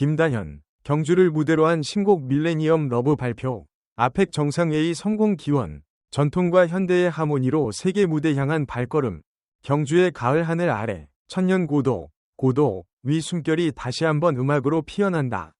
김다현, 경주를 무대로 한 신곡 밀레니엄 러브 발표, 아펙 정상회의 성공 기원, 전통과 현대의 하모니로 세계 무대 향한 발걸음, 경주의 가을 하늘 아래, 천년 고도, 고도, 위 숨결이 다시 한번 음악으로 피어난다.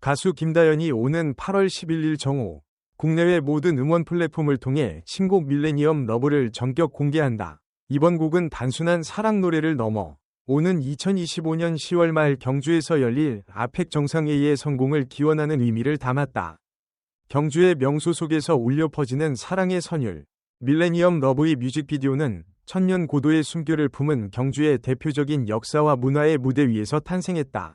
가수 김다연이 오는 8월 11일 정오, 국내외 모든 음원 플랫폼을 통해 신곡 밀레니엄 러브를 전격 공개한다. 이번 곡은 단순한 사랑 노래를 넘어 오는 2025년 10월 말 경주에서 열릴 아펙 정상회의의 성공을 기원하는 의미를 담았다. 경주의 명소 속에서 울려 퍼지는 사랑의 선율, 밀레니엄 러브의 뮤직비디오는 천년 고도의 숨결을 품은 경주의 대표적인 역사와 문화의 무대 위에서 탄생했다.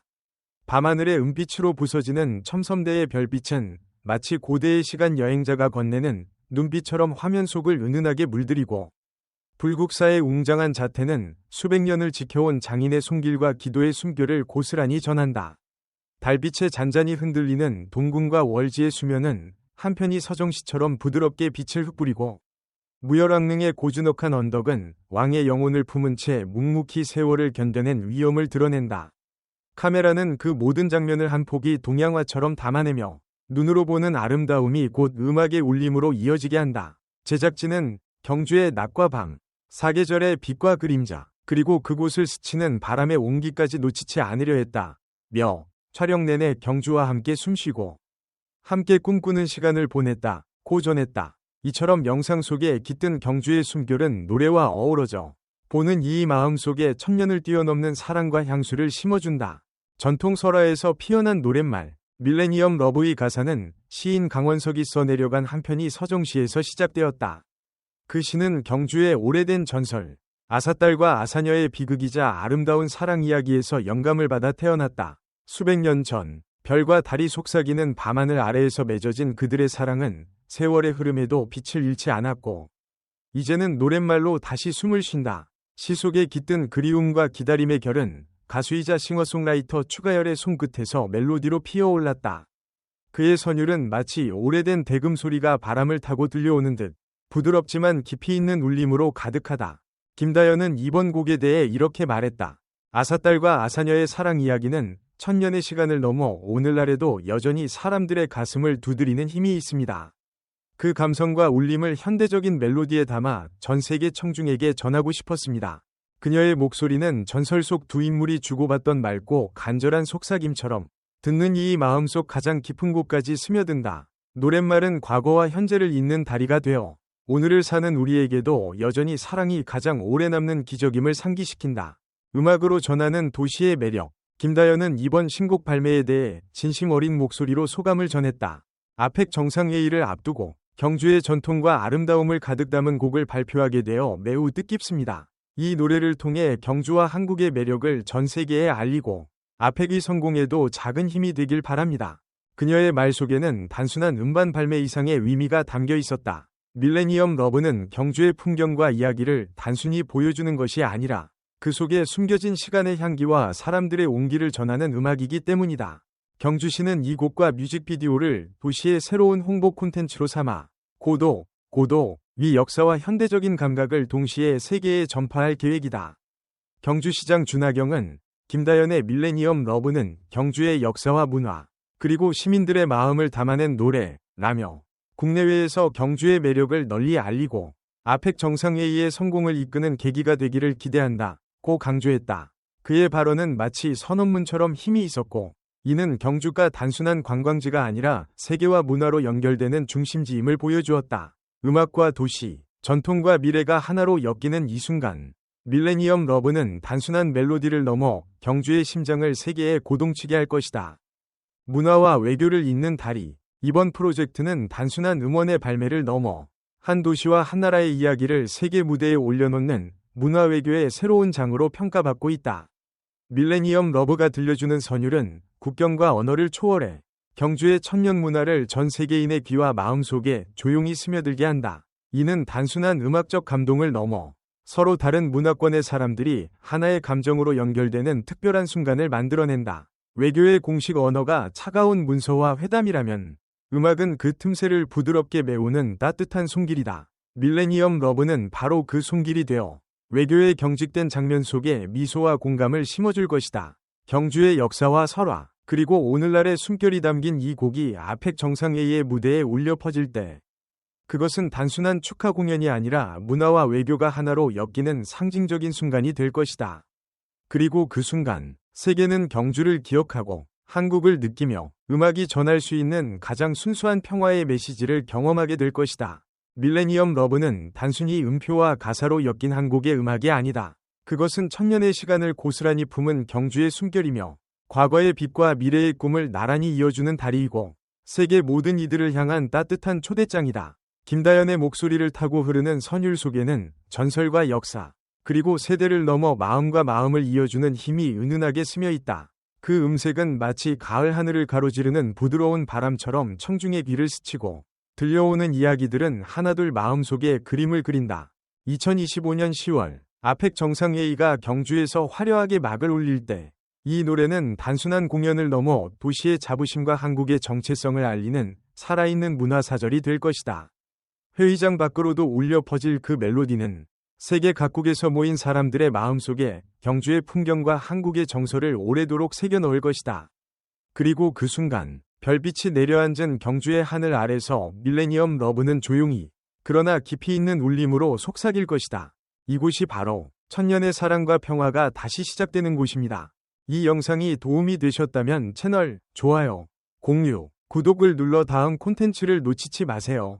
밤하늘의 은빛으로 부서지는 첨섬대의 별빛은 마치 고대의 시간 여행자가 건네는 눈빛처럼 화면 속을 은은하게 물들이고 불국사의 웅장한 자태는 수백 년을 지켜온 장인의 손길과 기도의 숨결을 고스란히 전한다. 달빛에 잔잔히 흔들리는 동궁과 월지의 수면은 한편이 서정시처럼 부드럽게 빛을 흩뿌리고 무열왕릉의 고즈넉한 언덕은 왕의 영혼을 품은 채 묵묵히 세월을 견뎌낸 위엄을 드러낸다. 카메라는 그 모든 장면을 한 폭이 동양화처럼 담아내며 눈으로 보는 아름다움이 곧 음악의 울림으로 이어지게 한다. 제작진은 경주의 낮과 밤, 사계절의 빛과 그림자, 그리고 그곳을 스치는 바람의 온기까지 놓치지 않으려 했다. 며 촬영 내내 경주와 함께 숨쉬고 함께 꿈꾸는 시간을 보냈다. 고전했다. 이처럼 영상 속에 깃든 경주의 숨결은 노래와 어우러져 보는 이 마음 속에 천년을 뛰어넘는 사랑과 향수를 심어준다. 전통 설화에서 피어난 노랫말, 밀레니엄 러브의 가사는 시인 강원석이 써내려간 한 편이 서정시에서 시작되었다. 그 시는 경주의 오래된 전설, 아사딸과 아사녀의 비극이자 아름다운 사랑 이야기에서 영감을 받아 태어났다. 수백 년 전, 별과 달이 속삭이는 밤하늘 아래에서 맺어진 그들의 사랑은 세월의 흐름에도 빛을 잃지 않았고, 이제는 노랫말로 다시 숨을 쉰다. 시 속에 깃든 그리움과 기다림의 결은 가수이자 싱어송라이터 추가열의 손끝에서 멜로디로 피어올랐다. 그의 선율은 마치 오래된 대금 소리가 바람을 타고 들려오는 듯 부드럽지만 깊이 있는 울림으로 가득하다. 김다연은 이번 곡에 대해 이렇게 말했다. 아사딸과 아사녀의 사랑 이야기는 천년의 시간을 넘어 오늘날에도 여전히 사람들의 가슴을 두드리는 힘이 있습니다. 그 감성과 울림을 현대적인 멜로디에 담아 전 세계 청중에게 전하고 싶었습니다. 그녀의 목소리는 전설 속 두 인물이 주고받던 맑고 간절한 속삭임처럼 듣는 이 마음속 가장 깊은 곳까지 스며든다. 노랫말은 과거와 현재를 잇는 다리가 되어 오늘을 사는 우리에게도 여전히 사랑이 가장 오래 남는 기적임을 상기시킨다. 음악으로 전하는 도시의 매력. 김다연은 이번 신곡 발매에 대해 진심 어린 목소리로 소감을 전했다. 아펙 정상회의를 앞두고 경주의 전통과 아름다움을 가득 담은 곡을 발표하게 되어 매우 뜻깊습니다. 이 노래를 통해 경주와 한국의 매력을 전 세계에 알리고 아펙이 성공에도 작은 힘이 되길 바랍니다. 그녀의 말 속에는 단순한 음반 발매 이상의 의미가 담겨 있었다. 밀레니엄 러브는 경주의 풍경과 이야기를 단순히 보여주는 것이 아니라 그 속에 숨겨진 시간의 향기와 사람들의 온기를 전하는 음악이기 때문이다. 경주시는 이 곡과 뮤직비디오를 도시의 새로운 홍보 콘텐츠로 삼아 고도, 고도, 위 역사와 현대적인 감각을 동시에 세계에 전파할 계획이다. 경주시장 준하경은 김다연의 밀레니엄 러브는 경주의 역사와 문화, 그리고 시민들의 마음을 담아낸 노래 라며 국내외에서 경주의 매력을 널리 알리고 아펙 정상회의의 성공을 이끄는 계기가 되기를 기대한다. 고 강조했다. 그의 발언은 마치 선언문처럼 힘이 있었고 이는 경주가 단순한 관광지가 아니라 세계와 문화로 연결되는 중심지임을 보여주었다. 음악과 도시, 전통과 미래가 하나로 엮이는 이 순간, 밀레니엄 러브는 단순한 멜로디를 넘어 경주의 심장을 세계에 고동치게 할 것이다. 문화와 외교를 잇는 다리. 이번 프로젝트는 단순한 음원의 발매를 넘어 한 도시와 한 나라의 이야기를 세계 무대에 올려놓는 문화 외교의 새로운 장으로 평가받고 있다. 밀레니엄 러브가 들려주는 선율은 국경과 언어를 초월해 경주의 천년 문화를 전 세계인의 귀와 마음속에 조용히 스며들게 한다. 이는 단순한 음악적 감동을 넘어 서로 다른 문화권의 사람들이 하나의 감정으로 연결되는 특별한 순간을 만들어낸다. 외교의 공식 언어가 차가운 문서와 회담이라면 음악은 그 틈새를 부드럽게 메우는 따뜻한 손길이다. 밀레니엄 러브는 바로 그 손길이 되어 외교의 경직된 장면 속에 미소와 공감을 심어줄 것이다. 경주의 역사와 설화, 그리고 오늘날의 숨결이 담긴 이 곡이 아펙 정상회의의 무대에 울려 퍼질 때 그것은 단순한 축하 공연이 아니라 문화와 외교가 하나로 엮이는 상징적인 순간이 될 것이다. 그리고 그 순간 세계는 경주를 기억하고 한국을 느끼며 음악이 전할 수 있는 가장 순수한 평화의 메시지를 경험하게 될 것이다. 밀레니엄 러브는 단순히 음표와 가사로 엮인 한국의 음악이 아니다. 그것은 천년의 시간을 고스란히 품은 경주의 숨결이며 과거의 빛과 미래의 꿈을 나란히 이어주는 다리이고 세계 모든 이들을 향한 따뜻한 초대장이다. 김다연의 목소리를 타고 흐르는 선율 속에는 전설과 역사, 그리고 세대를 넘어 마음과 마음을 이어주는 힘이 은은하게 스며 있다. 그 음색은 마치 가을 하늘을 가로지르는 부드러운 바람처럼 청중의 귀를 스치고 들려오는 이야기들은 하나둘 마음속에 그림을 그린다. 2025년 10월 아펙 정상회의가 경주에서 화려하게 막을 올릴 때 이 노래는 단순한 공연을 넘어 도시의 자부심과 한국의 정체성을 알리는 살아있는 문화사절이 될 것이다. 회의장 밖으로도 울려 퍼질 그 멜로디는 세계 각국에서 모인 사람들의 마음속에 경주의 풍경과 한국의 정서를 오래도록 새겨 넣을 것이다. 그리고 그 순간 별빛이 내려앉은 경주의 하늘 아래서 밀레니엄 러브는 조용히 그러나 깊이 있는 울림으로 속삭일 것이다. 이곳이 바로 천년의 사랑과 평화가 다시 시작되는 곳입니다. 이 영상이 도움이 되셨다면 채널 좋아요, 공유, 구독을 눌러 다음 콘텐츠를 놓치지 마세요.